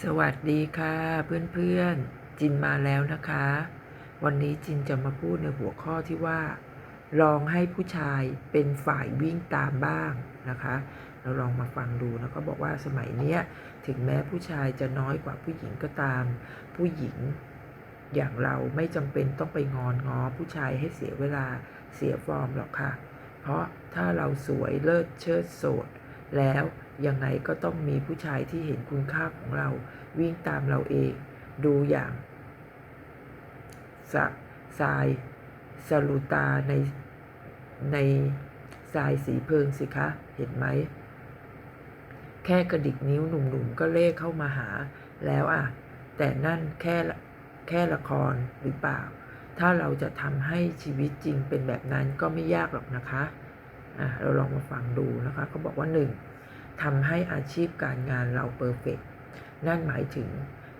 สวัสดีค่ะเพื่อนๆ จินมาแล้วนะคะ วันนี้จินจะมาพูดในหัวข้อที่ว่า ลองให้ผู้ชายเป็นฝ่ายวิ่งตามบ้างนะคะ เราลองมาฟังดูแล้วก็บอกว่าสมัยเนี้ยถึงแม้ผู้ชายจะน้อยกว่าผู้หญิงก็ตาม ผู้หญิง อย่างเราไม่จำเป็นต้องไปงอนง้อผู้ชายให้เสียเวลาเสียฟอร์มหรอกค่ะ เพราะถ้าเราสวยเลิศเชิดโสดแล้ว ยังไงก็ต้องมีผู้ชายที่เห็นคุณค่าของเรา วิ่งตามเราเอง ดูอย่างสะทรายสลูตาในในทรายสีเพิงสิคะ เห็นไหม แค่กระดิกนิ้วหนุ่มๆก็เล่เข้ามาหาแล้วอะ แต่นั่นแค่แค่ละครหรือเปล่า ถ้าเราจะทำให้ชีวิตจริงเป็นแบบนั้นก็ไม่ยากหรอกนะคะอะเราลองมาฟังดูนะคะเขาบอกว่าหนึ่ง ทำให้อาชีพการงานเราเพอร์เฟกนั่นหมายถึง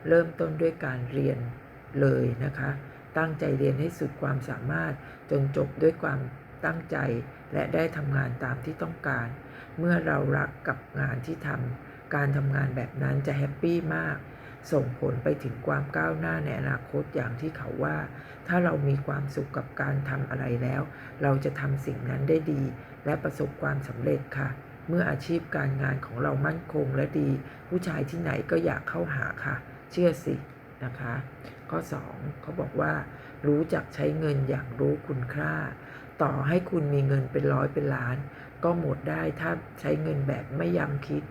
เริ่มต้นด้วยการเรียนเลยนะคะ ตั้งใจเรียนให้สุดความสามารถจนจบด้วยความตั้งใจและได้ทำงานตามที่ต้องการ เมื่อเรารักกับงานที่ทำการทำงานแบบนั้นจะแฮปปี้มาก ส่งผลไปถึงความก้าวหน้าในอนาคตอย่างที่เขาว่า ถ้าเรามีความสุขกับการทำอะไรแล้ว เราจะทำสิ่งนั้นได้ดี และประสบความสำเร็จค่ะ เมื่ออาชีพการงานของเรามั่นคงและดี ผู้ชายที่ไหนก็อยากเข้าหาค่ะ เชื่อสินะคะ ข้อ 2 เขาบอกว่า รู้จักใช้เงินอย่างรู้คุณค่า ต่อให้คุณมีเงินเป็นร้อยเป็นล้าน ก็หมดได้ถ้าใช้เงินแบบไม่ยั้งคิด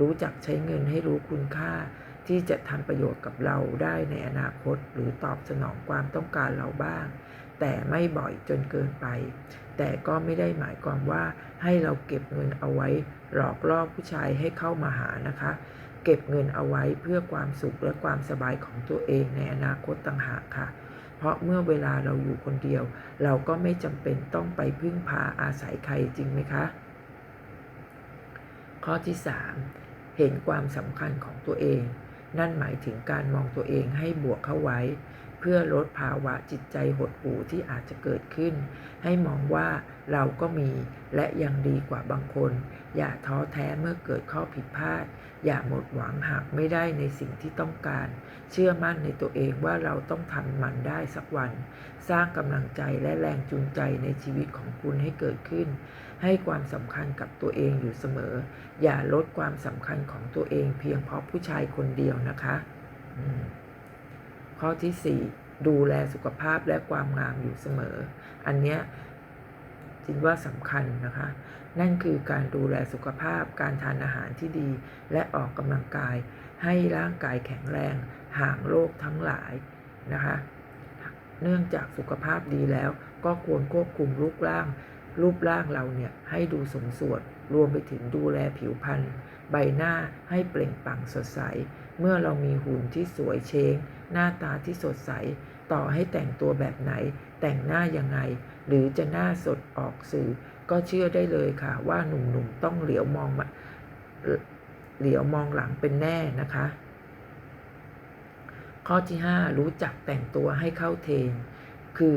รู้จักใช้เงินให้รู้คุณค่า ที่จะทำประโยชน์กับเราได้ในอนาคต หรือตอบสนองความต้องการเราบ้าง แต่ไม่บ่อยจนเกินไป แต่ก็ไม่ได้หมายความว่าให้เราเก็บเงินเอาไว้ หลอกล่อผู้ชายให้เข้ามาหานะคะ เก็บเงินเอาไว้เพื่อความสุขและความสบายของตัวเองในอนาคตต่างหากค่ะ เพราะเมื่อเวลาเราอยู่คนเดียว เราก็ไม่จำเป็นต้องไปพึ่งพาอาศัยใครจริงไหมคะ ข้อที่ 3 เห็นความสำคัญของตัวเอง นั่นหมายถึงการมองตัวเองให้บวกเข้าไว้ เพื่อลดภาวะจิตใจหดหู่ที่อาจจะเกิดขึ้น ให้มองว่าเราก็มีและยังดีกว่าบางคน อย่าท้อแท้เมื่อเกิดข้อผิดพลาด อย่าหมดหวังหากไม่ได้ในสิ่งที่ต้องการ เชื่อมั่นในตัวเองว่าเราต้องทำมันได้สักวัน สร้างกำลังใจและแรงจูงใจในชีวิตของคุณให้เกิดขึ้น ให้ความสำคัญกับตัวเองอยู่เสมอ อย่าลดความสำคัญของตัวเองเพียงเพราะผู้ชายคนเดียวนะคะ อืม ข้อที่ 4 ดูแลสุขภาพและความงามอยู่เสมอ อันเนี้ยจินว่าสำคัญนะคะ นั่นคือการดูแลสุขภาพ การทานอาหารที่ดี และออกกำลังกาย ให้ร่างกายแข็งแรง ห่างโรคทั้งหลายนะคะ เนื่องจากสุขภาพดีแล้วก็ควรควบคุมรูปร่าง รูปร่างเราเนี่ยให้ดูสมส่วน รวมไปถึงดูแลผิวพรรณใบหน้าให้เปล่งปลั่งสดใส เมื่อเรามีหุ่นที่สวยเช้งหน้าตาที่สดใส ต่อให้แต่งตัวแบบไหน แต่งหน้ายังไง หรือจะหน้าสดออกสื่อ ก็เชื่อได้เลยค่ะ ว่าหนุ่มๆต้องเหลียวมองมาเหลียวมองหลังเป็นแน่นะคะ ข้อที่ 5 รู้จักแต่งตัวให้เข้าเทรนคือ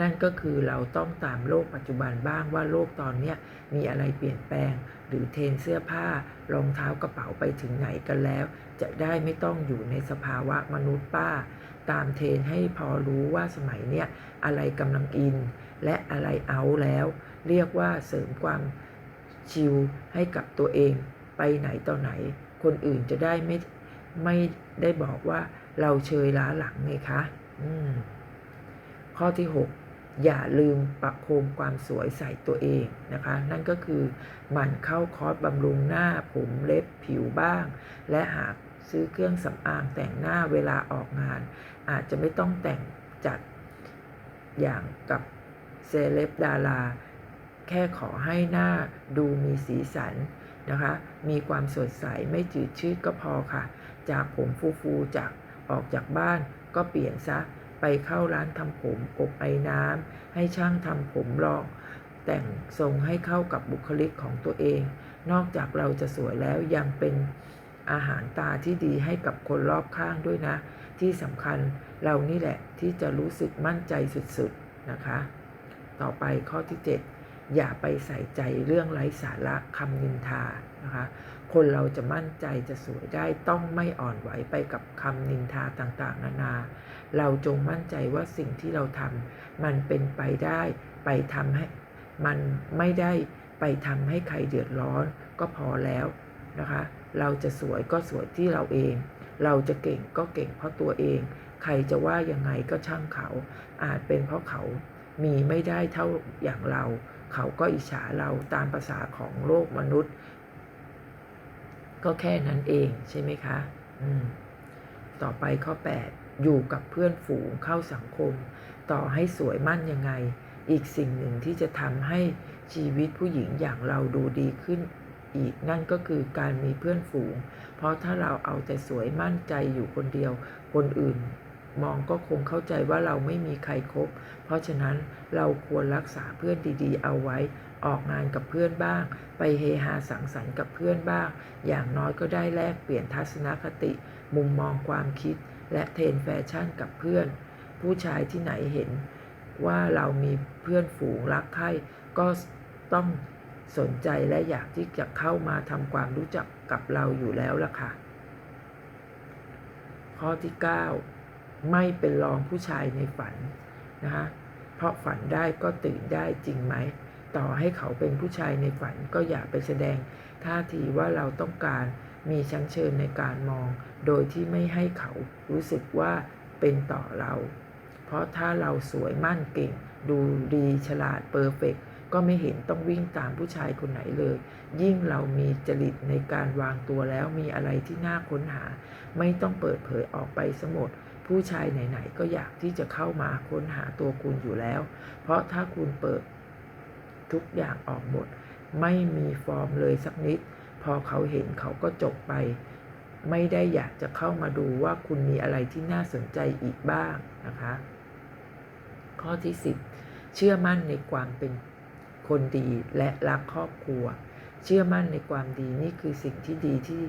นั่นก็คือเราต้องตามโลกปัจจุบันบ้างว่าโลกตอนนี้มีอะไรเปลี่ยนแปลง หรือเทรนเสื้อผ้ารองเท้ากระเป๋าไปถึงไหนกันแล้ว จะได้ไม่ต้องอยู่ในสภาวะมนุษย์ป้า ตามเทรนให้พอรู้ว่าสมัยเนี้ยอะไรกำลังอิน และอะไรเอาแล้ว เรียกว่าเสริมความชิลให้กับตัวเอง ไปไหนต่อไหน คนอื่นจะได้ไม่ไม่ได้บอกว่าเราเชยล้าหลังไงคะ อืม ข้อที่ 6 อย่าลืมประโคมความสวยใส่ตัวเองนะคะ นั่นก็คือหมั่นเข้าคอร์สบำรุงหน้าผมเล็บผิวบ้าง และหากซื้อเครื่องสำอางแต่งหน้าเวลาออกงาน อาจจะไม่ต้องแต่งจัดอย่างกับเซเลบดารา แค่ขอให้หน้าดูมีสีสันนะคะ มีความสดใสไม่จืดชืดก็พอค่ะ จากผมฟูๆจากออกจากบ้านก็เปลี่ยนซะ ไปเข้าร้านทำผมอบไอ้น้ำให้ช่างทำผมลอง แต่งทรงให้เข้ากับบุคลิกของตัวเอง นอกจากเราจะสวยแล้วยังเป็นอาหารตาที่ดีให้กับคนรอบข้างด้วยนะ ที่สำคัญเรานี่แหละที่จะรู้สึกมั่นใจสุดๆนะคะ ต่อไปข้อที่ 7 อย่าไปใส่ใจเรื่องไร้สาระคำนินทานะคะคนเราจะมั่นใจจะสวยได้ต้องไม่อ่อนไหวไปกับคำนินทาต่างๆ นานา เราจงมั่นใจว่าสิ่งที่เราทำมันเป็นไปได้ไปทำให้มันไม่ได้ไปทำให้ใครเดือดร้อนก็พอแล้วนะคะ เราจะสวยก็สวยที่เราเอง เราจะเก่งก็เก่งเพราะตัวเอง ใครจะว่ายังไงก็ช่างเขา อาจเป็นเพราะเขามีไม่ได้เท่าอย่างเรา เขาก็อิจฉาเราตามภาษาของโลกมนุษย์ ก็แค่นั้นเองใช่ไหมคะอืมต่อไปข้อ 8 อยู่กับเพื่อนฝูงเข้าสังคม ต่อให้สวยมั่นยังไง อีกสิ่งหนึ่งที่จะทำให้ชีวิตผู้หญิงอย่างเราดูดีขึ้นอีกนั่นก็คือการมีเพื่อนฝูง เพราะถ้าเราเอาแต่สวยมั่นใจอยู่คนเดียว คนอื่น มองก็คงเข้าใจว่าเราไม่มีใครครบ เพราะฉะนั้นเราควรรักษาเพื่อนดีๆ เอาไว้ ออกงานกับเพื่อนบ้าง ไปเฮฮาสังสรรค์กับเพื่อนบ้าง อย่างน้อยก็ได้แลกเปลี่ยนทัศนคติ มุมมองความคิด และเทรนแฟชั่นกับเพื่อน ผู้ชายที่ไหนเห็น ว่าเรามีเพื่อนฝูงรักใคร่ก็ต้องสนใจและอยากที่จะเข้ามาทำความรู้จักกับเราอยู่แล้วล่ะค่ะ ข้อที่ 9 ไม่เป็นรองผู้ชายในฝันนะคะเพราะฝันได้ก็ตื่นได้จริงไหม ต่อให้เขาเป็นผู้ชายในฝันก็อย่าไปแสดง ท่าทีว่าเราต้องการมีชั้นเชิญในการมอง โดยที่ไม่ให้เขารู้สึกว่าเป็นต่อเรา เพราะถ้าเราสวยมั่นเก่ง ดูดีฉลาดเปอร์เฟกก็ไม่เห็นต้องวิ่งตามผู้ชายคนไหนเลย ยิ่งเรามีจริตในการวางตัวแล้วมีอะไรที่น่าค้นหา ไม่ต้องเปิดเผยออกไปสมด ผู้ชายไหนๆก็อยากที่จะเข้ามาค้นหาตัวคุณอยู่แล้ว เพราะถ้าคุณเปิดทุกอย่างออกหมด ไม่มีฟอร์มเลยสักนิด พอเขาเห็นเขาก็จบไป ไม่ได้อยากจะเข้ามาดูว่าคุณมีอะไรที่น่าสนใจอีกบ้างนะคะ ข้อที่ 10 เชื่อมั่นในความเป็นคนดีและรักครอบครัว เชื่อมั่นในความดีนี่คือสิ่งที่ดีที่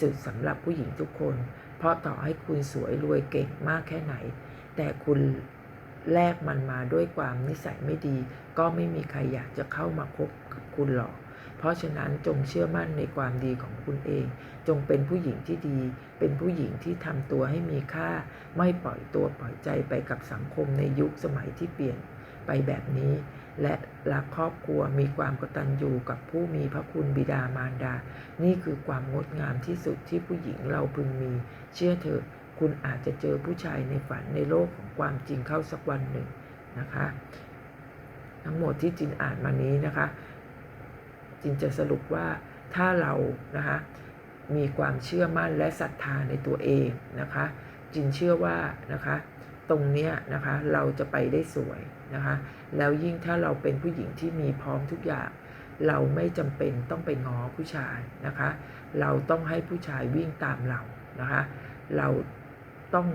สุดสำหรับผู้หญิงทุกคน เพราะต่อให้คุณสวยรวยเก่งมากแค่ไหน แต่คุณแลกมันมาด้วยความนิสัยไม่ดี ก็ไม่มีใครอยากจะเข้ามาคบกับคุณหรอก เพราะฉะนั้นจงเชื่อมั่นในความดีของคุณเอง จงเป็นผู้หญิงที่ดี เป็นผู้หญิงที่ทำตัวให้มีค่า ไม่ปล่อยตัวปล่อยใจไปกับสังคมในยุคสมัยที่เปลี่ยนไปแบบนี้ และรักครอบครัวมีความกตัญญูกับผู้มีพระคุณบิดามารดา นี่คือความงดงามที่สุดที่ผู้หญิงเราพึงมี เชื่อเถอะคุณอาจจะเจอผู้ชายในฝันในโลกของความจริงเข้าสักวันหนึ่งนะคะ ทั้งหมดที่จินอ่านมานี้นะคะ จินจะสรุปว่าถ้าเรานะคะมีความเชื่อมั่นและศรัทธาในตัวเองนะคะ จินเชื่อว่านะคะ ตรงเนี้ยนะคะเราจะไปได้สวยนะคะแล้วยิ่งถ้าเราเป็นผู้หญิงที่มีพร้อมทุกอย่าง เราไม่จำเป็นต้องไปง้อผู้ชายนะคะ เราต้องให้ผู้ชายวิ่งตามเรานะคะ เราต้อง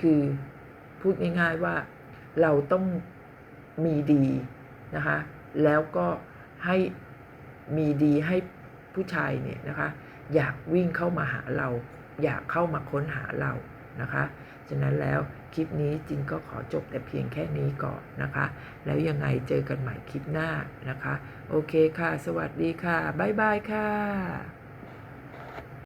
คือพูดง่ายๆว่าเราต้องมีดีนะคะแล้วก็ให้มีดีให้ผู้ชายเนี่ยนะคะอยากวิ่งเข้ามาหาเรา อยากเข้ามาค้นหาเรานะคะ ฉะนั้นแล้วคลิปนี้จินก็ขอจบแต่เพียงแค่นี้ก่อนนะคะ แล้วยังไงเจอกันใหม่คลิปหน้านะคะ โอเคค่ะ สวัสดีค่ะ บ๊ายบายค่ะ